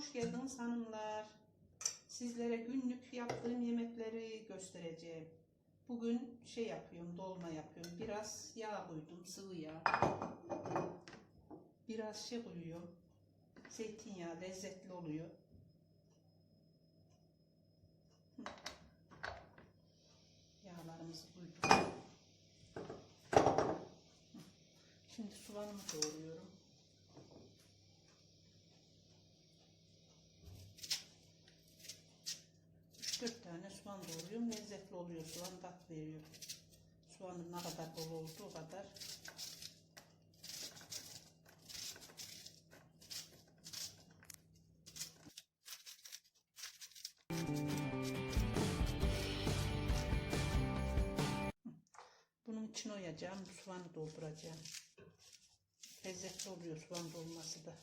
hoş geldiniz hanımlar. Sizlere günlük yaptığım yemekleri göstereceğim. Bugün şey yapıyorum, dolma yapıyorum. Biraz yağ koydum, sıvı yağ. Biraz şey koyuyorum. Zeytinyağı lezzetli oluyor. Yağlarımızı koyduk. Şimdi soğanımı doğruyorum. Soğan doğruyorum. Lezzetli oluyor. Soğan tat veriyor. Soğanın ne kadar bol olduğu kadar Bunun içine oyacağım. Bu soğanı dolduracağım. Lezzetli oluyor soğan dolması da.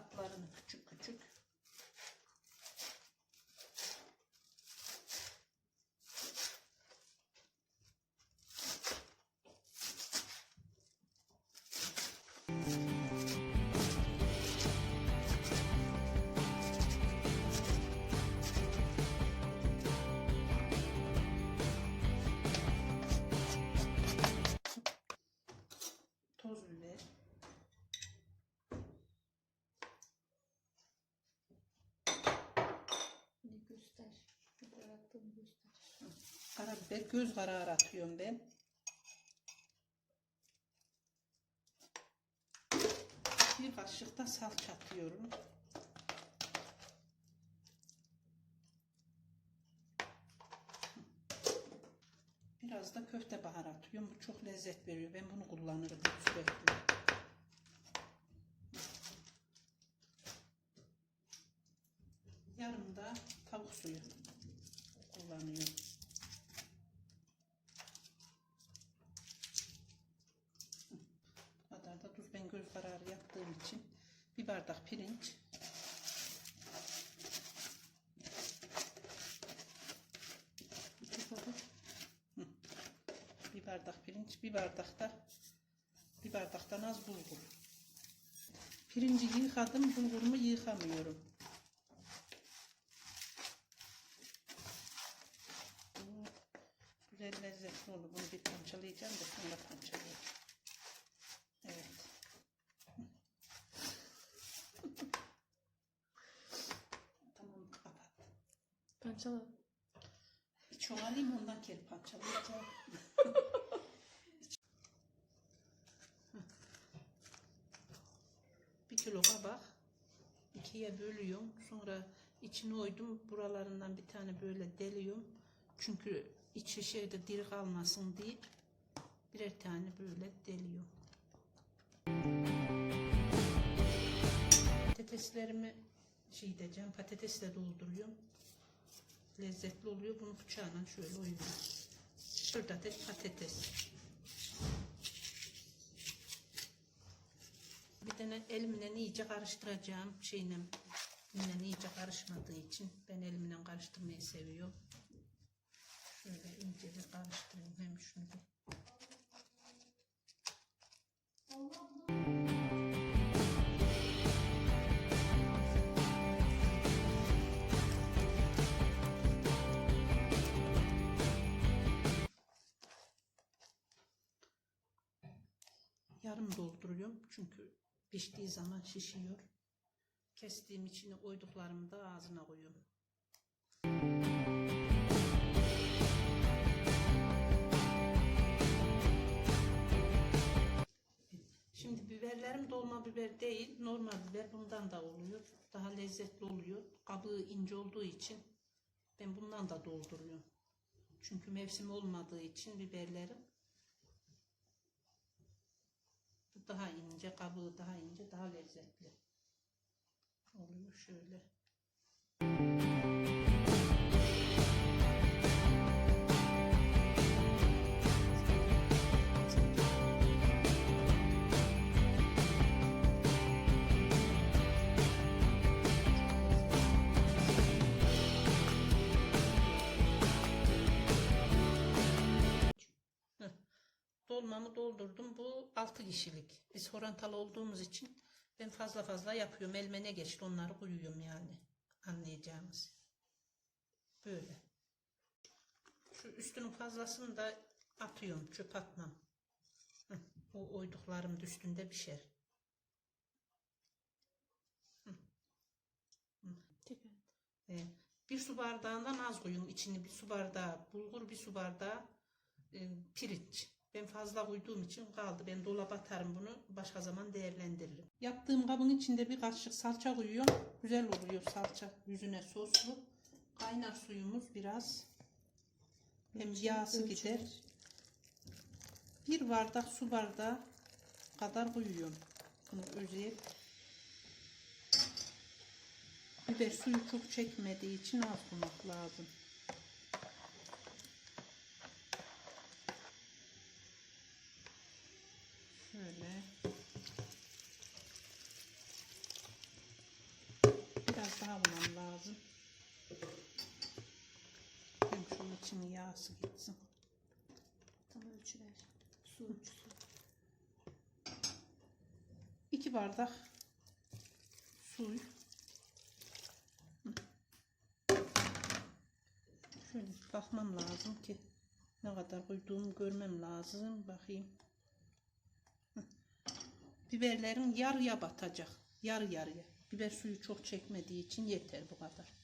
Saplarını küçük küçük. Toz biber Karabiber göz kararı atıyorum ben. Bir kaşık da salça atıyorum. Biraz da köfte baharatı atıyorum. Çok lezzet veriyor. Ben bunu kullanırım sürekli. Yarım da tavuk suyu kullanıyorum. Bu kadar da tuz ben göz kararı yaptığım için bir bardak pirinç. Bir bardak pirinç bir bardak da bir bardaktan az bulgur. Pirinci yıkadım bulgurumu yıkamıyorum Bu güzel lezzetli olur bunu bir parçalayacağım da sonra parçalayacağım Evet. tamam kapat. Parçala. Çoğalayım ondan geri parçalayacağım. bir kilo kabak ikiye bölüyorum. Sonra içine oydum. Buralarından bir tane böyle deliyorum. Çünkü içi şeyde diri kalmasın diye birer tane böyle deliyorum. Patateslerimi şey diyeceğim, patatesle dolduruyorum. Lezzetli oluyor. Bunu bıçağla şöyle oynuyorum. 4 adet patates. Bir tane elimle iyice karıştıracağım. Şeyle elimle iyice karışmadığı için ben elimle karıştırmayı seviyorum. Şöyle ince bir karıştırayım hem şunu. Yarım dolduruyorum çünkü piştiği zaman şişiyor. Kestiğim içine koyduklarımı da ağzına koyuyorum. Biber değil, normal biber bundan da oluyor. Daha lezzetli oluyor. Kabuğu ince olduğu için ben bundan da dolduruyorum. Çünkü mevsim olmadığı için biberlerim daha ince, kabuğu daha ince, daha lezzetli oluyor şöyle. Tabağımı doldurdum. Bu 6 kişilik. Biz horantalı olduğumuz için ben fazla fazla yapıyorum. Elime ne geçti onları koyuyorum yani. Anlayacağınız. Böyle. Şu üstünün fazlasını da atıyorum. Çöp atmam. Hı, O oyduklarım da üstünde pişer. Tekrar. Ee, bir su bardağından az koyun. İçini bir su bardağı bulgur, bir su bardağı e, pirinç. Ben fazla koyduğum için kaldı. Ben dolaba atarım bunu. Başka zaman değerlendiririm. Yaptığım kabın içinde bir kaşık salça koyuyorum. Güzel oluyor salça. Yüzüne soslu. Kaynar suyumuz biraz. Hem yağsı gider. Bir bardak su bardağı kadar koyuyorum. Bunu özeyip Biber suyu çok çekmediği için az koymak lazım. Şöyle. Daha koymam lazım. Hem şunun için yağsı gitsin. Tam ölçüler. Su ölçüsü. İki bardak su. Hı. Şöyle bakmam lazım ki ne kadar koyduğumu görmem lazım. Bakayım. Biberlerim yarıya batacak. Yarı yarıya. Biber suyu çok çekmediği için yeter bu kadar.